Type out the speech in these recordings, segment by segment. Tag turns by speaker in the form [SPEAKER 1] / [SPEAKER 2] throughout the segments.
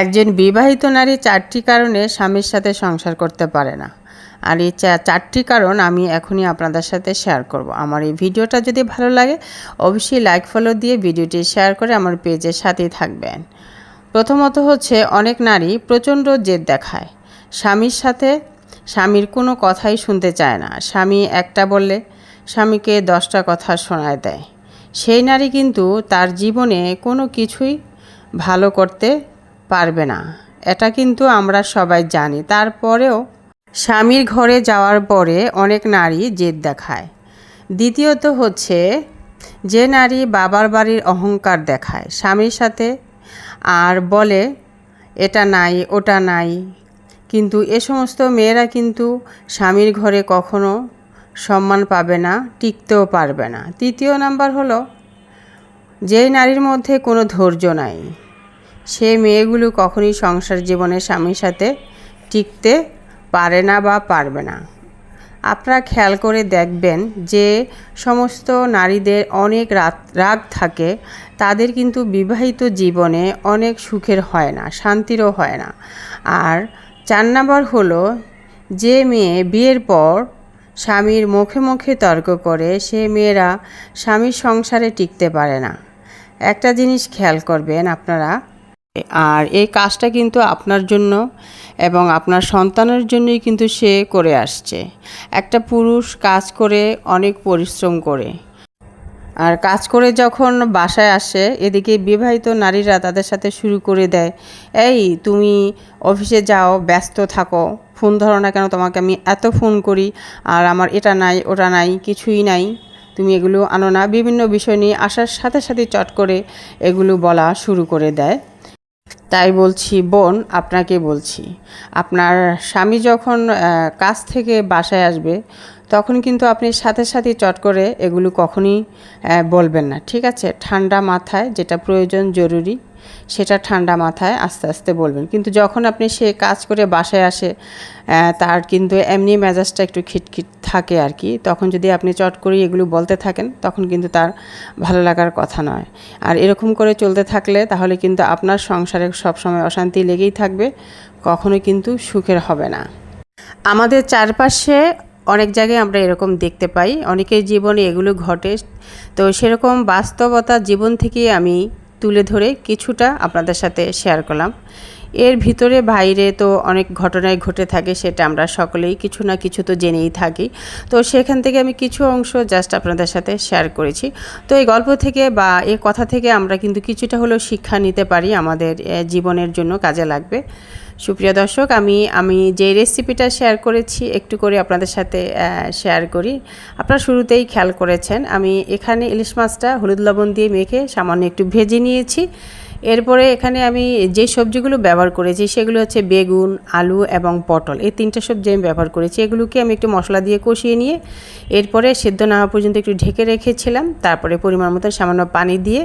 [SPEAKER 1] একজন বিবাহিত নারী চারটি কারণে স্বামীর সাথে সংসার করতে পারে না। আর এই চারটি কারণ আমি এখনই আপনাদের সাথে শেয়ার করব। আমার এই ভিডিওটা যদি ভালো লাগে, অবশ্যই লাইক ফলো দিয়ে ভিডিওটি শেয়ার করে আমার পেজের সাথেই থাকবেন। প্রথমত হচ্ছে, অনেক নারী প্রচণ্ড জেদ দেখায়। স্বামীর সাথে স্বামীর কোনো কথাই শুনতে চায় না। স্বামী একটা বললে স্বামীকে দশটা কথা শোনায় দেয়। সেই নারী কিন্তু তার জীবনে কোনো কিছুই ভালো করতে পারবে না। এটা কিন্তু আমরা সবাই জানি। তারপরেও স্বামীর ঘরে যাওয়ার পরে অনেক নারী জেদ দেখায়। দ্বিতীয়ত হচ্ছে, যে নারী বাবার বাড়ির অহংকার দেখায়, স্বামীর সাথে আর বলে, এটা নাই, ওটা নাই। কিন্তু এ সমস্ত মেয়েরা কিন্তু স্বামীর ঘরে কখনো সম্মান পাবে না, টিকতেও পারবে না। তৃতীয় নাম্বার হলো, যেই নারীর মধ্যে কোনো ধৈর্য নাই। সে মেয়েগুলো কখনই সংসার জীবনে স্বামীর সাথে টিকতে পারে না বা পারবে না। আপনারা খেয়াল করে দেখবেন যে সমস্ত নারীদের অনেক রাত, রাগ থাকে, তাদের কিন্তু বিবাহিত জীবনে অনেক সুখের হয় না, শান্তিরও হয় না। আর চার নাম্বার হলো, যে মেয়ে বিয়ের পর স্বামীর মুখে মুখে তর্ক করে, সে মেয়েরা স্বামীর সংসারে টিকতে পারে না। একটা জিনিস খেয়াল করবেন আপনারা আর এই কাজটা কিন্তু আপনার জন্য এবং আপনার সন্তানের জন্যই কিন্তু সে করে আসছে। একটা পুরুষ কাজ করে, অনেক পরিশ্রম করে। আর কাজ করে যখন বাসায় আসে, এদিকে বিবাহিত নারীরা তাদের সাথে শুরু করে দেয়, এই, তুমি অফিসে যাও, ব্যস্ত থাকো, ফোন ধরো না কেন, তোমাকে আমি এত ফোন করি, আর আমার এটা নাই, ওটা নাই, কিছুই নাই, তুমি এগুলো আনো না। বিভিন্ন বিষয় নিয়ে আসার সাথে সাথে চট করে এগুলো বলা শুরু করে দেয়। তাই বলছি বোন আপনাকে বলছি। আপনার স্বামী যখন কাজ থেকে বাসায় আসবে তখন কিন্তু আপনি সাথে সাথে চট করে এগুলো কখনই বলবেন না। ঠিক আছে? ঠান্ডা মাথায় যেটা প্রয়োজন জরুরি, সেটা ঠান্ডা মাথায় আস্তে আস্তে বলবেন। কিন্তু যখন আপনি সে কাজ করে বাসায় আসে তার কিন্তু এমনি মেজাজটা একটু খিটখিট থাকে আর কি। তখন যদি আপনি চট করে এগুলো বলতে থাকেন, তখন কিন্তু তার ভালো লাগার কথা নয়। আর এরকম করে চলতে থাকলে তাহলে কিন্তু আপনার সংসারে সবসময় অশান্তি লেগেই থাকবে কখনো কিন্তু সুখের হবে না। আমাদের চারপাশে অনেক জায়গায় আমরা এরকম দেখতে পাই। অনেকের জীবনে এগুলো ঘটে। তো সেরকম বাস্তবতা জীবন থেকে আমি তুলে ধরে কিছুটা আপনাদের সাথে শেয়ার করলাম। এর ভিতরে বাইরে তো অনেক ঘটনাই ঘটে থাকে, সেটা আমরা সকলেই কিছু না কিছু তো জেনেই থাকি। তো সেখান থেকে আমি কিছু অংশ জাস্ট আপনাদের সাথে শেয়ার করেছি। তো এই গল্প থেকে বা এ কথা থেকে আমরা কিন্তু কিছুটা হলেও শিক্ষা নিতে পারি আমাদের জীবনের জন্য কাজে লাগবে। সুপ্রিয় দর্শক, আমি আমি যে রেসিপিটা শেয়ার করেছি, একটু করে আপনাদের সাথে শেয়ার করি। আপনারা শুরুতেই খেয়াল করেছেন, আমি এখানে ইলিশ মাছটা হলুদ লবণ দিয়ে মেখে সামান্য একটু ভেজে নিয়েছি। এরপরে এখানে আমি যে সবজিগুলো ব্যবহার করেছি, সেগুলো হচ্ছে বেগুন, আলু এবং পটল। এই তিনটা সবজি আমি ব্যবহার করেছি। এগুলোকে আমি একটু মশলা দিয়ে কষিয়ে নিয়ে এরপরে সেদ্ধ না হওয়া পর্যন্ত একটু ঢেকে রেখেছিলাম। তারপরে পরিমাণ মতো সামান্য পানি দিয়ে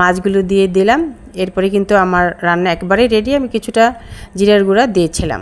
[SPEAKER 1] মাছগুলো দিয়ে দিলাম। এরপরে কিন্তু আমার রান্না একবারেই রেডি আমি কিছুটা জিরার গুঁড়া দিয়েছিলাম।